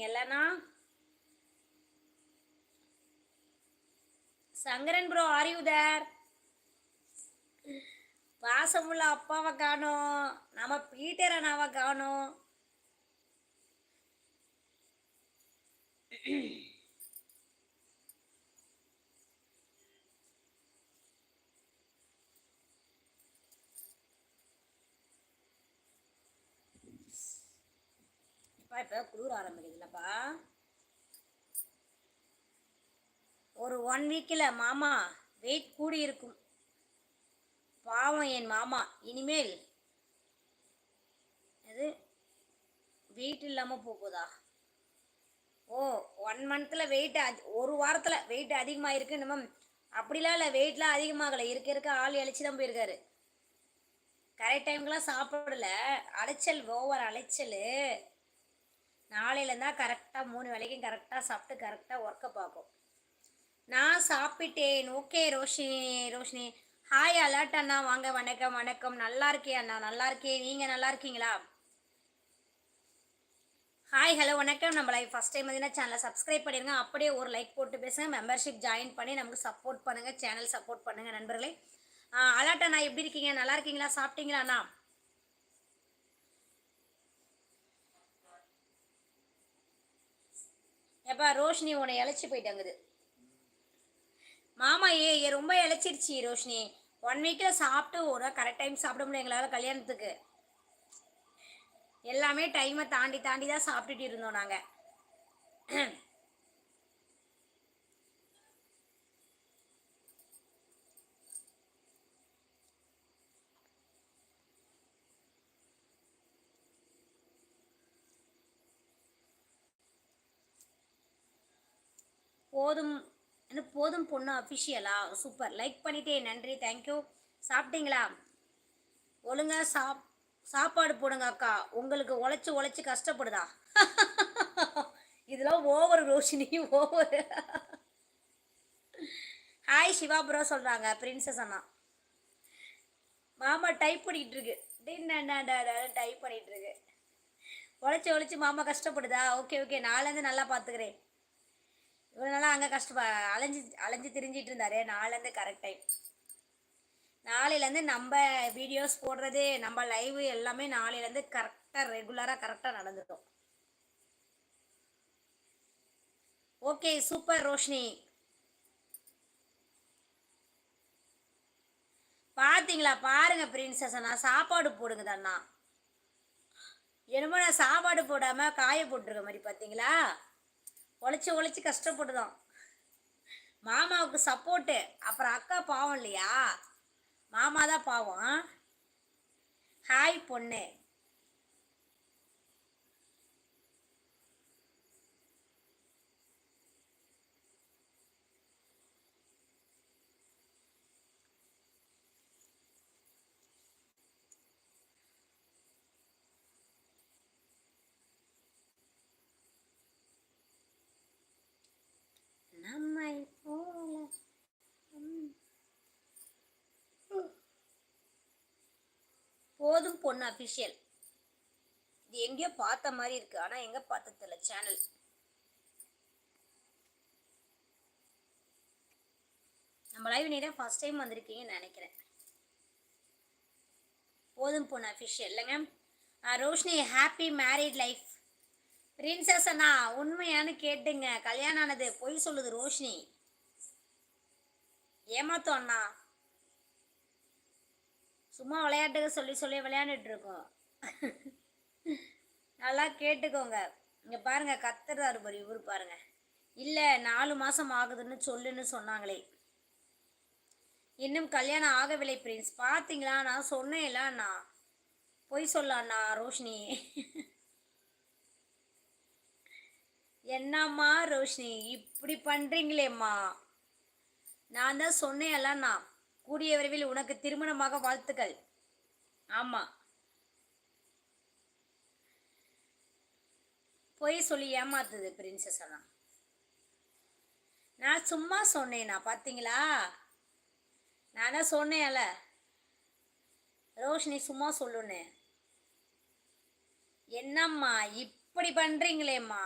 இருக்கீங்க இல்லைண்ணா Sankaran bro R பாசமுள்ள அப்பாவை காணோம். நம்ம பீட்டர் அண்ணாவை காணோம். அப்பா இப்போ குளிர் ஆரம்பிக்குதுல்லப்பா ஒரு ஒன் வீக்கில் மாமா வெயிட் கூடி இருக்கும் பாவம் என் மாமா இனிமேல் அது வெயிட் இல்லாமல் போகுதா? ஓ ஒன் மந்த்தில் வெயிட் ஒரு வாரத்தில் வெயிட் அதிகமாக இருக்கு நம்ம அப்படிலாம் இல்லை வெயிட்லாம் அதிகமாகலை. இருக்க இருக்க ஆள் இழைச்சி தான் போயிருக்காரு. கரெக்ட் டைம்க்குலாம் சாப்பிடல. அலைச்சல் ஓவர் அலைச்சல். நாளையிலேருந்தா கரெக்டாக மூணு வேலைக்கும் கரெக்டாக சாப்பிட்டு கரெக்டாக ஒர்க்கை பார்க்கும். நான் சாப்பிட்டேன். Okay Roshini Roshini. Hi alert அண்ணா. வாங்க வணக்கம் வணக்கம். நல்லா இருக்கே அண்ணா. நல்லா இருக்கேன் நீங்கள் நல்லா இருக்கீங்களா? ஹாய் ஹலோ வணக்கம். நம்ம லைவ் ஃபஸ்ட் டைம் வந்து சேனலை சப்ஸ்கிரைப் பண்ணிடுங்க அப்படியே ஒரு லைக் போட்டு பேசுங்க. மெம்பர்ஷிப் ஜாயின் பண்ணி நமக்கு சப்போர்ட் பண்ணுங்கள் சேனல் சப்போர்ட் பண்ணுங்கள் நண்பர்களே. அலர்ட் அண்ணா. எப்படி இருக்கீங்க? நல்லா இருக்கீங்களா? சாப்பிட்டீங்களா எப்பா ரோஷினி உன்னை இழைச்சி போயிட்டாங்குது. மாமா ஏ ரொம்ப இழைச்சிருச்சு ரோஷினி. ஒன் வீக்கில் சாப்பிட்டு ஒரு கரெக்ட் டைம் சாப்பிட முடியல எங்களால் கல்யாணத்துக்கு. எல்லாமே டைமை தாண்டி தாண்டி தான் சாப்பிட்டுட்டு இருந்தோம் நாங்கள் போதும் என்ன போதும் பொண்ணு அஃபிஷியலா சூப்பர் லைக் பண்ணிட்டே நன்றி. தேங்க்யூ சாப்பிட்டீங்களா? ஒழுங்கா சாப் சாப்பாடு போடுங்க அக்கா. உங்களுக்கு உழைச்சி உழைச்சி கஷ்டப்படுதா? இதெல்லாம் over Roshini over hi Siva bro சொல்கிறாங்க பிரின்சஸ் அண்ணா. மாமா டைப் பண்ணிகிட்டு இருக்கு. டைப் பண்ணிகிட்டு இருக்கு. உழைச்சி உழைச்சி மாமா கஷ்டப்படுதா? ஓகே ஓகே நாளேருந்து நல்லா பார்த்துக்கிறேன் இவ்வளோ நாளாக அங்கே கஷ்டப்ப அலைஞ்சு அலைஞ்சு திரிஞ்சிட்டு இருந்தாரு. நாளைலேருந்து கரெக்ட் டைம் நாளையிலேருந்து நம்ம வீடியோஸ் போடுறது நம்ம லைவ் எல்லாமே நாளையிலேருந்து கரெக்டாக ரெகுலராக கரெக்டாக நடந்துட்டோம் ஓகே சூப்பர் ரோஷினி. பார்த்தீங்களா பாருங்க பிரின்சஸ் நான் சாப்பாடு போடுங்க தண்ணா என்னமோ நான் சாப்பாடு போடாமல் காய போட்டிருக்க மாதிரி பார்த்தீங்களா உழைச்சி உழைச்சி கஷ்டப்பட்டுதான். மாமாவுக்கு சப்போர்ட்டு அப்புறம் அக்கா பாவம் இல்லையா? மாமா தான் பாவம். ஹாய் பொண்ணு. போதும் பொண்ணு அஃபிஷியல் இது எங்கேயோ பார்த்த மாதிரி இருக்கு ஆனால் எங்கே பார்த்ததில்ல சேனல் நம்ம லைவ் நீரே ஃபர்ஸ்ட் டைம் வந்திருக்கீங்கன்னு நினைக்கிறேன். போதும் பொண்ணு அஃபிஷியல் இல்லைங்க? Roshini happy married life princess அண்ணா உண்மையானு கேட்டுங்க. கல்யாணம் ஆனது பொய் சொல்லுது ரோஷினி. ஏமாத்தோம் அண்ணா. சும்மா விளையாட்டுக்கு சொல்லி சொல்லி விளையாண்டுட்டு இருக்கோம் நல்லா கேட்டுக்கோங்க. இங்கே பாருங்க கத்துறாரு பாரு இவர் பாருங்க. இல்லை நாலு மாதம் ஆகுதுன்னு சொல்லுன்னு சொன்னாங்களே. இன்னும் கல்யாணம் ஆகவில்லை பிரின்ஸ் பார்த்தீங்களா நான் சொன்னேன்ல அண்ணா. பொய் சொல்ல ரோஷினி. என்னம்மா ரோஷினி? இப்படி பண்ணுறீங்களேம்மா நான் தான் சொன்னேன்ல நான் கூடிய விரைவில் உனக்கு திருமணமாக வாழ்த்துக்கள். ஆமா. பொய் சொல்லி ஏமாத்துது பிரின்சஸ் எல்லாம் நான் சும்மா சொன்னேனா பார்த்தீங்களா நான் சொன்னேன்ல. ரோஷினி சும்மா சொல்லுன்னு. என்னம்மா இப்படி பண்ணுறீங்களேம்மா